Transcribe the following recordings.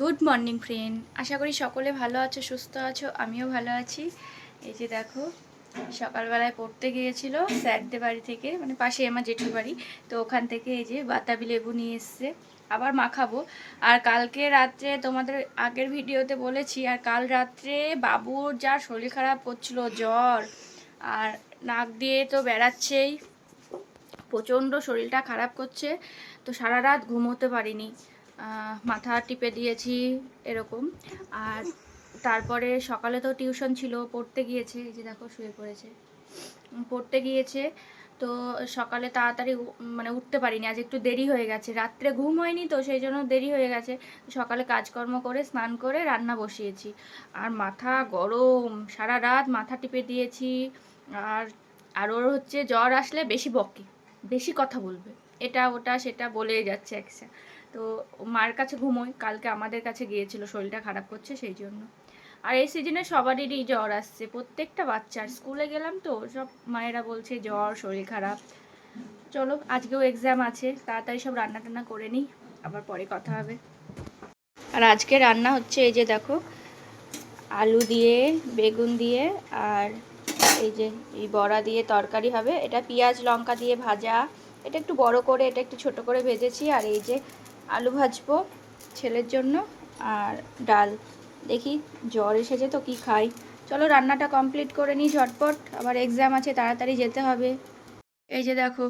Good morning friend আশা করি সকলে ভালো আছো, সুস্থ আছো, আমিও ভালো আছি। এই যে দেখো, সকালবেলায় পড়তে গিয়েছিল স্যারদে বাড়ি থেকে মানে পাশে আমার জেঠুর বাড়ি। তো ওখান থেকে এই যে বাতাবি লেবু নিয়ে এসছে, আবার মাখাবো আর কালকে রাত্রে তোমাদের আগের ভিডিওতে বলেছি, আর কাল রাত্রে বাবুর যা শরীর খারাপ করছিল জ্বর, আর নাক দিয়ে তো বেড়াচ্ছেই, প্রচণ্ড শরীরটা খারাপ করছে, তো সারা রাত ঘুমোতে পারিনি। মাথা টিপে দিয়েছি এরকম। আর তারপরে সকালে তো টিউশন ছিল, পড়তে গিয়েছে যে দেখো শুয়ে পড়েছে। পড়তে গিয়েছে, তো সকালে তাড়াতাড়ি মানে উঠতে পারিনি, আজ একটু দেরি হয়ে গেছে। রাত্রে ঘুম হয়নি তো, সেই জন্য দেরি হয়ে গেছে। সকালে কাজকর্ম করে, স্নান করে, রান্না বসিয়েছি। আর মাথা গরম, সারা রাত মাথা টিপে দিয়েছি। আর আর ওর হচ্ছে জ্বর আসলে বেশি বকে, বেশি কথা বলবে। এটা, ওটা, সেটা বলেই যাচ্ছে একসা তো মার কাছে ঘুমোয় কালকে আমাদের কাছে গিয়েছিল, শরীরটা খারাপ করছে সেই জন্য। আর এই সিজনে সবারই জ্বর আসছে, প্রত্যেকটা বাচ্চার। স্কুলে গেলাম তো, সব মায়েরা বলছে জ্বর, শরীর খারাপ। চলো, আজকেও এক্সাম আছে, তাড়াতাড়ি সব রান্না টান্না করে নিই, আবার পরে কথা হবে। আর আজকে রান্না হচ্ছে এই যে দেখো, আলু দিয়ে, বেগুন দিয়ে, আর এই যে এই বড়া দিয়ে তরকারি হবে। এটা পেঁয়াজ, লঙ্কা দিয়ে ভাজা। এটা একটু বড় করে, এটা একটু ছোট করে ভেজেছি, আর এই যে আলু ভাজবো ছেলের জন্য আর ডাল। দেখি জ্বর এসেছে তো কি খাই। চলো রান্নাটা কমপ্লিট করে নিই ঝটপট। আবার এক্সাম আছে, তাড়াতাড়ি যেতে হবে। এই যে দেখো,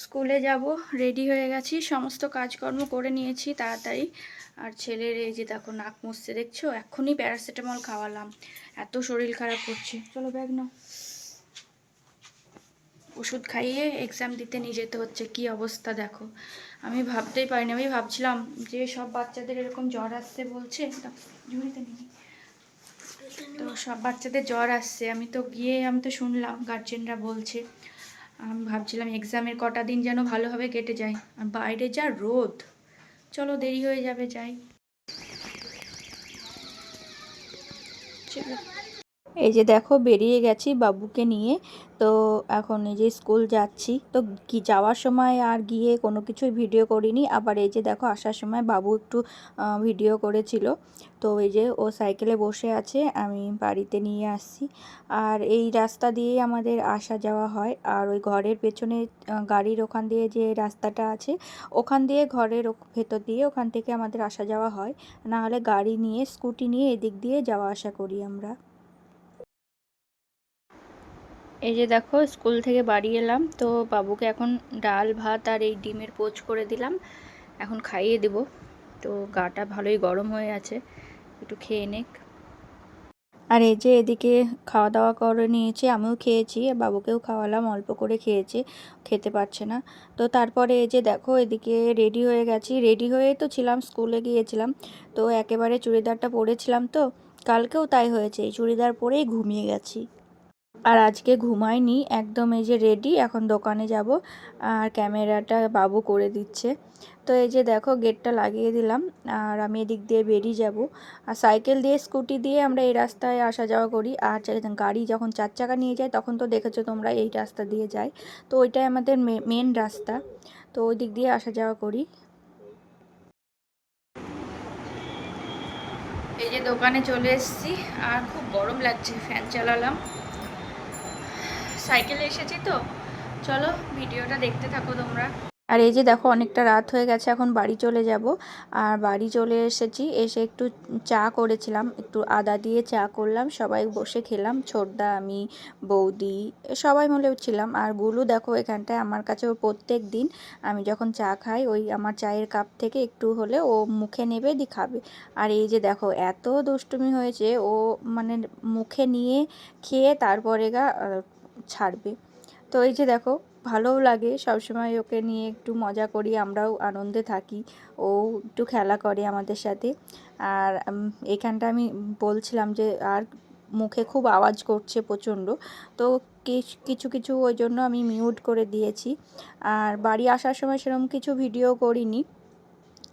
স্কুলে যাব রেডি হয়ে গেছি, সমস্ত কাজকর্ম করে নিয়েছি তাড়াতাড়ি। আর ছেলের এই যে দেখো, নাক মুছছে, দেখছ? এক্ষুনি প্যারাসিটামল খাওয়ালাম। এত শরীর খারাপ করছে। চলো ব্যাগ নাও। ওষুধ খাইয়ে এক্সাম দিতে নিয়ে যেতে হচ্ছে, কি অবস্থা দেখো। আমি ভাবতেই পারিনি, আমি ভাবছিলাম যে সব বাচ্চাদের এরকম জ্বর আসছে বলছে ঝুড়িতে নিয়ে তো সব বাচ্চাদের জ্বর আসছে, আমি তো গিয়ে, আমি তো শুনলাম গার্জেনরা বলছে। আমি ভাবছিলাম এক্সামের কটা দিন যেন ভালোভাবে কেটে যায়, আর বাইরে যা রোদ, চলো দেরি হয়ে যাবে, যাই। চলো। এই যে দেখো বেরিয়ে গেছি বাবুকে নিয়ে। তো এখন এই যে স্কুল যাচ্ছি। তো কি যাওয়ার সময় আর গিয়ে কোনো কিছুই ভিডিও করিনি। আবার এই যে দেখো আসার সময় বাবু একটু ভিডিও করেছিল। তো এই যে ও সাইকেলে বসে আছে, আমি বাড়িতে নিয়ে আসছি। আর এই রাস্তা দিয়েই আমাদের আসা যাওয়া হয়। আর ওই ঘরের পেছনে গাড়ির ওখান দিয়ে যে রাস্তাটা আছে, ওখান দিয়ে ঘরের ভেতর দিয়ে ওখান থেকে আমাদের আসা যাওয়া হয়। না হলে গাড়ি নিয়ে, স্কুটি নিয়ে এদিক দিয়ে যাওয়া আসা করি আমরা। এই যে দেখো, স্কুল থেকে বাড়ি এলাম, তো বাবুকে এখন ডাল, ভাত আর এই ডিমের পোচ করে দিলাম। এখন খাইয়ে দেব। তো গাটা ভালোই গরম হয়ে আছে, একটু খেয়ে নেক। আর এই যে এদিকে খাওয়া দাওয়া করে নিয়েছি, আমিও খেয়েছি বাবুকেও খাওয়ালাম, অল্প করে খেয়েছে, খেতে পারছে না। তো তারপরে এই যে দেখো, এদিকে রেডি হয়ে গেছি। রেডি হয়ে তো ছিলাম, স্কুলে গিয়েছিলাম। তো একেবারে চুড়িদারটা পরেছিলাম তো, কালকেও তাই হয়েছে, এই চুড়িদার পরেই ঘুমিয়ে গেছি। আর আজকে ঘুমাইনি, একদম এই যে রেডি এখন দোকানে যাব। আর ক্যামেরাটা বাবু করে দিচ্ছে। তো এই যে দেখো গেটটা লাগিয়ে দিলাম, আর আমি এদিক দিয়ে বেরিয়ে যাব। আর সাইকেল দিয়ে স্কুটি দিয়ে আমরা এই রাস্তায় আসা যাওয়া করি। আর গাড়ি যখন চার চাকা নিয়ে যায়, তখন তো দেখেছ তোমরা এই রাস্তা দিয়ে যায়। তো ওইটাই আমাদের মেন রাস্তা। তো ওই দিক দিয়ে আসা যাওয়া করি। এই যে দোকানে চলে এসেছি। আর খুব গরম লাগছে ফ্যান চালালাম। সাইকেলে এসেছি তো। চলো ভিডিওটা দেখতে থাকো তোমরা। আর এই যে দেখো, অনেকটা রাত হয়ে গেছে, এখন বাড়ি চলে যাব। আর বাড়ি চলে এসেছি, এসে একটু চা করেছিলাম, একটু আদা দিয়ে চা করলাম, সবাই বসে খেলাম, ছোটদা, আমি, বৌদি, সবাই মিলেও ছিলাম আর গুলু দেখো, এখানটায় আমার কাছে ও প্রত্যেক দিন, আমি যখন চা খাই, ওই আমার চায়ের কাপ থেকে একটু হলে ও মুখে নেবে, দি খাবে। আর এই যে দেখো, এত দুষ্টুমি হয়েছে, ও মানে মুখে নিয়ে খেয়ে তারপরে গা ছাড়বে। তো এই যে দেখো, ভালোও লাগে, সবসময় ওকে নিয়ে একটু মজা করি, আমরাও আনন্দে থাকি, ও একটু খেলা করে আমাদের সাথে। আর এখানটা আমি বলছিলাম যে, আর মুখে খুব আওয়াজ করছে প্রচণ্ড। তো কিছু কিছু ওই জন্য আমি মিউট করে দিয়েছি। আর বাড়ি আসার সময় সেরকম কিছু ভিডিও করিনি।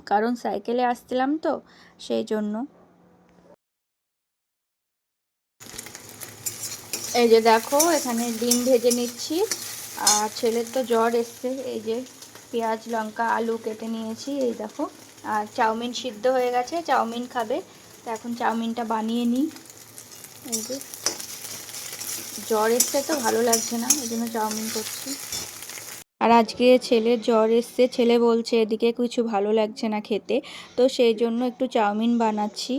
কারণ সাইকেলে আসছিলাম তো, সেই জন্য। এই যে দেখো, এখানে ডিম ভেজে নিচ্ছি। আর ছেলের তো জ্বর এসছে, এই যে পেঁয়াজ, লঙ্কা, আলু কেটে নিয়েছি, এই দেখো। আর চাউমিন সিদ্ধ হয়ে গেছে, চাউমিন খাবে। তো এখন চাউমিনটা বানিয়ে নিই। এই যে জ্বর এসছে তো, ভালো লাগছে না, এই জন্য চাউমিন করছি। আর আজকে ছেলের জ্বর এসছে, ছেলে বলছে এদিকে কিছু ভালো লাগছে না খেতে, তো সেই জন্য একটু চাউমিন বানাচ্ছি।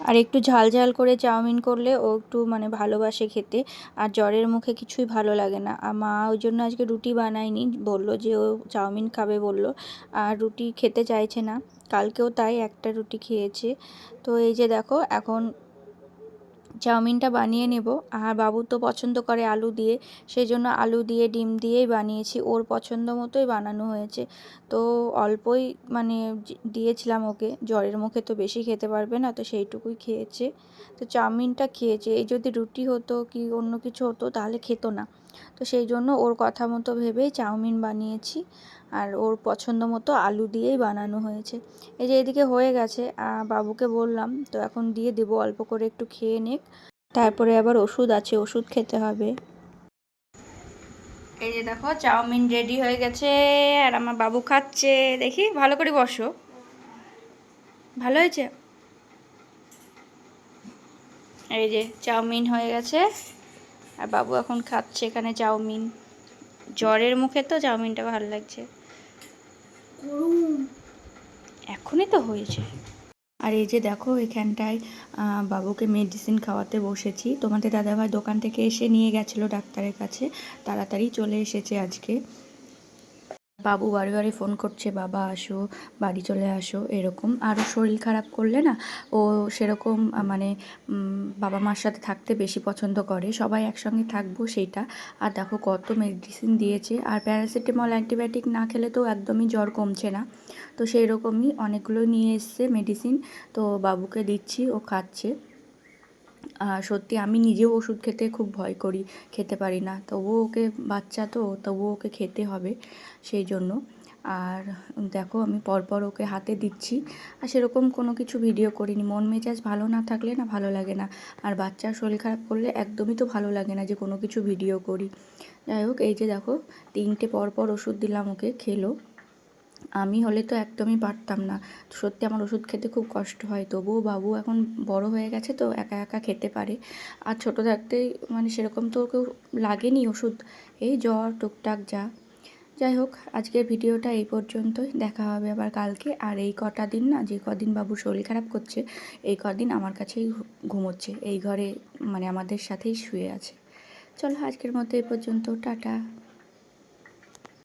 আর একটু ঝাল ঝাল করে চাউমিন করলে ও একটু মানে ভালোবাসে খেতে। আর জ্বরের মুখে কিছুই ভালো লাগে না। আর মা ওই জন্য আজকে রুটি বানায়নি, বলল যে ও চাউমিন খাবে বলল। আর রুটি খেতে চাইছে না। কালকেও তাই একটা রুটি খেয়েছে। তো এই যে দেখো, এখন চাউমিনটা বানিয়ে নেব। আর বাবু তো পছন্দ করে আলু দিয়ে সেই জন্য আলু দিয়ে, ডিম দিয়েই বানিয়েছি। ওর পছন্দ মতোই বানানো হয়েছে। তো অল্পই মানে দিয়েছিলাম ওকে। জ্বরের মুখে তো বেশি খেতে পারবে না, তো সেইটুকুই খেয়েছে। তো চাউমিনটা খেয়েছে। এই যদি রুটি হতো কি অন্য কিছু হতো, তাহলে খেতো না। তো সেই জন্য ওর কথা মতো ভেবেই চাউমিন বানিয়েছি আর ওর পছন্দ মতো আলু দিয়েই বানানো হয়েছে। এই যে এদিকে হয়ে গেছে বাবুকে বললাম, তো এখন দিয়ে দেবো, অল্প করে একটু খেয়ে নেক। তারপরে আবার ওষুধ আছে, ওষুধ খেতে হবে। এই যে দেখো, চাউমিন রেডি হয়ে গেছে, আর আমার বাবু খাচ্ছে। দেখি, ভালো করে বসো। ভালো হয়েছে? এই যে, চাউমিন হয়ে গেছে। আর বাবু এখন খাচ্ছে এখানে চাউমিন। জ্বরের মুখে তো চাউমিনটা ভালো লাগছে। এখনই তো হয়েছে। আর এই যে দেখো, এখানটায় বাবুকে মেডিসিন খাওয়াতে বসেছি। তোমাদের দাদাভাই দোকান থেকে এসে নিয়ে গেছিল ডাক্তারের কাছে। তাড়াতাড়ি চলে এসেছে আজকে। বাবু বারে বারে ফোন করছে, বাবা আসো, বাড়ি চলে আসো। এরকম। আরও শরীর খারাপ করলে না, ও সেরকম মানে বাবা মার সাথে থাকতে বেশি পছন্দ করে। সবাই একসঙ্গে থাকব সেইটা। আর দেখো কত মেডিসিন দিয়েছে। আর প্যারাসিটামল অ্যান্টিবায়োটিক না খেলে তো একদমই জ্বর কমছে না। তো সেই রকমই অনেকগুলো নিয়ে এসছে মেডিসিন তো বাবুকে দিচ্ছি, ও খাচ্ছে। সত্যি আমি নিজেও ওষুধ খেতে খুব ভয় করি, খেতে পারি না। তবুও ওকে বাচ্চা তো, তবুও ওকে খেতে হবে সেই জন্য। আর দেখো আমি পরপর ওকে হাতে দিচ্ছি, আর সেরকম কোনো কিছু ভিডিও করিনি। মন মেজাজ ভালো না থাকলে না ভালো লাগে না। আর বাচ্চার শরীর খারাপ করলে একদমই তো ভালো লাগে না যে কোনো কিছু ভিডিও করি। যাই হোক, এই যে দেখো, তিনটে পরপর ওষুধ দিলাম ওকে, খেলো। আমি হলে তো একদমই পারতাম না। সত্যি আমার ওষুধ খেতে খুব কষ্ট হয়। তবুও বাবু এখন বড় হয়ে গেছে তো একা একা খেতে পারে। আর ছোটো থাকতেই মানে সেরকম তো কেউ লাগেনি ওষুধ। এই জ্বর, টুকটাক যা। যাই হোক, আজকের ভিডিওটা এই পর্যন্তই। দেখা হবে আবার কালকে। আর এই কটা দিন না, যে কদিন বাবু শরীর খারাপ করছে, এই কদিন আমার কাছেই ঘুমোচ্ছে। এই ঘরে মানে আমাদের সাথেই শুয়ে আছে। চলো আজকের মতো এই পর্যন্ত। টাটা।